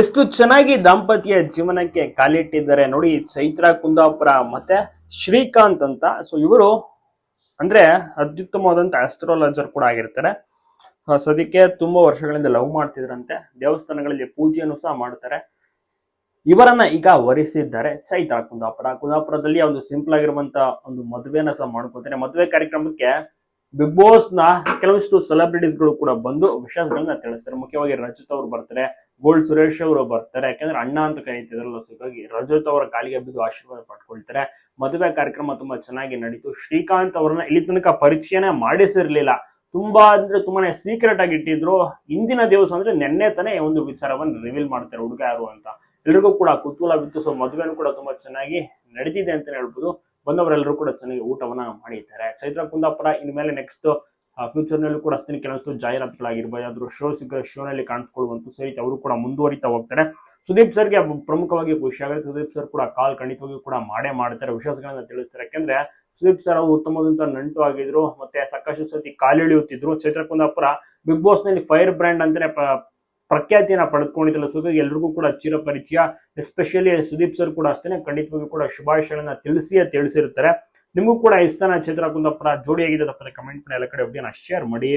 ಎಷ್ಟು ಚೆನ್ನಾಗಿ ದಾಂಪತ್ಯ ಜೀವನಕ್ಕೆ ಕಾಲಿಟ್ಟಿದ್ದಾರೆ ನೋಡಿ, ಚೈತ್ರ, ಕುಂದಾಪುರ ಮತ್ತೆ ಶ್ರೀಕಾಂತ್ ಅಂತ. ಸೊ ಇವರು ಅಂದ್ರೆ ಅತ್ಯುತ್ತಮವಾದಂತ ಆಸ್ಟ್ರಾಲಜರ್ ಕೂಡ ಆಗಿರ್ತಾರೆ. ಸದ್ಯಕ್ಕೆ ತುಂಬಾ ವರ್ಷಗಳಿಂದ ಲವ್ ಮಾಡ್ತಿದ್ರಂತೆ. ದೇವಸ್ಥಾನಗಳಲ್ಲಿ ಪೂಜೆಯನ್ನು ಸಹ ಮಾಡ್ತಾರೆ. ಇವರನ್ನ ಈಗ ವರಿಸಿದ್ದಾರೆ ಚೈತ್ರ, ಕುಂದಾಪುರ. ಕುಂದಾಪುರದಲ್ಲಿ ಒಂದು ಸಿಂಪಲ್ ಆಗಿರುವಂತ ಒಂದು ಮದುವೆನ ಸಹ ಮಾಡ್ಕೊತಾರೆ. ಮದುವೆ ಕಾರ್ಯಕ್ರಮಕ್ಕೆ ಬಿಗ್ ಬಾಸ್ನ ಕೆಲವಷ್ಟು ಸೆಲೆಬ್ರಿಟೀಸ್ಗಳು ಕೂಡ ಬಂದು ವಿಶ್ವಾಸಗಳನ್ನ ತಿಳಿಸ್ತಾರೆ. ಮುಖ್ಯವಾಗಿ ರಜತ್ ಅವರು ಬರ್ತಾರೆ ಗೋಲ್ಡ್ ಸುರೇಶ್ ಅವರು ಬರ್ತಾರೆ, ಯಾಕಂದ್ರೆ ಅಣ್ಣ ಅಂತ ಕರೀತಿದ್ರಲ್ಲ ಸೊ ಅವರ ಕಾಲಿಗೆ ಬಿದ್ದು ಆಶೀರ್ವಾದ ಪಡ್ಕೊಳ್ತಾರೆ. ಮದುವೆ ಕಾರ್ಯಕ್ರಮ ತುಂಬಾ ಚೆನ್ನಾಗಿ ನಡೀತು. ಶ್ರೀಕಾಂತ್ ಅವರನ್ನ ಇಲ್ಲಿ ತನಕ ಪರಿಚಯನೇ ಮಾಡಿಸಿರ್ಲಿಲ್ಲ. ತುಂಬಾ ಅಂದ್ರೆ ತುಂಬಾನೇ ಸೀಕ್ರೆಟ್ ಆಗಿ ಇಟ್ಟಿದ್ರು. ಇಂದಿನ ದಿವಸ ಅಂದ್ರೆ ನೆನ್ನೆ ತಾನೇ ಒಂದು ವಿಚಾರವನ್ನು ರಿವೀಲ್ ಮಾಡ್ತಾರೆ ಹುಡುಗ ಯಾರು ಅಂತ. ಎಲ್ರಿಗೂ ಕೂಡ ಕುತೂಹಲ ಬಿತ್ತು. ಸೊ ಮದುವೆನೂ ಕೂಡ ತುಂಬಾ ಚೆನ್ನಾಗಿ ನಡೆದಿದೆ ಅಂತ ಹೇಳ್ಬೋದು. ಬಂದವರೆಲ್ಲರೂ ಕೂಡ ಚೆನ್ನಾಗಿ ಊಟವನ್ನ ಮಾಡಿದ್ದಾರೆ ಚೈತ್ರ ಕುಂದಾಪುರ ಇನ್ಮೇಲೆ ನೆಕ್ಸ್ಟ್ ಫ್ಯೂಚರ್ ನಲ್ಲೂ ಕೂಡ ಅಷ್ಟೇ ಕೆಲವೊಂದು ಜಾಹೀರಾತುಗಳಾಗಿರ್ಬೋದು ಯಾವ್ದು ಶೋ ಸಿಕ್ಕ ಶೋನಲ್ಲಿ ಕಾಣಿಸ್ಕೊಳ್ಳುವಂತ ಸರಿ ಅವರು ಕೂಡ ಮುಂದುವರಿತಾ ಹೋಗ್ತಾರೆ. ಸುದೀಪ್ ಸರ್ಗೆ ಪ್ರಮುಖವಾಗಿ ಖುಷಿ ಆಗುತ್ತೆ. ಸುದೀಪ್ ಸರ್ ಕೂಡ ಕಾಲ್ ಖಂಡಿತವಾಗಿಯೂ ಕೂಡ ಮಾಡೇ ಮಾಡ್ತಾರೆ. ವಿಶ್ವಾಸಗಳನ್ನ ತಿಳಿಸ್ತಾರೆ. ಯಾಕಂದ್ರೆ ಸುದೀಪ್ ಸರ್ ಅವರು ಉತ್ತಮವಾದಂತಹ ನಂಟು ಆಗಿದ್ರು, ಮತ್ತೆ ಸಾಕಷ್ಟು ಸತಿ ಕಾಲಿಳಿಯುತ್ತಿದ್ರು. ಚೈತ್ರ ಕುಂದಾಪುರ ಬಿಗ್ ಬಾಸ್ನಲ್ಲಿ ಫೈರ್ ಬ್ರ್ಯಾಂಡ್ ಅಂತಾನೆ ಪ್ರಖ್ಯಾತಿಯನ್ನ ಪಡೆದುಕೊಂಡಿದ್ದಲ್ಲ ಸೊ ಎಲ್ರಿಗೂ ಕೂಡ ಚಿರ ಪರಿಚಯ. ಎಸ್ಪೆಷಲಿ ಸುದೀಪ್ ಸರ್ ಕೂಡ ಅಷ್ಟೇ ಖಂಡಿತವಾಗಿ ಕೂಡ ಶುಭಾಶಯಗಳನ್ನ ತಿಳಿಸಿಯೇ ತಿಳಿಸಿರ್ತಾರೆ. ನಿಮಗೂ ಕೂಡ ಇಸ್ತಾನ ಚಿತ್ರ ಕುಂದಪ್ಪ ಜೋಡಿಯಾಗಿದೆ ತಪ್ಪದೆ ಕಮೆಂಟ್ ಎಲ್ಲ ಕಡೆ ಹೋಗಿ ಶೇರ್ ಮಾಡಿ.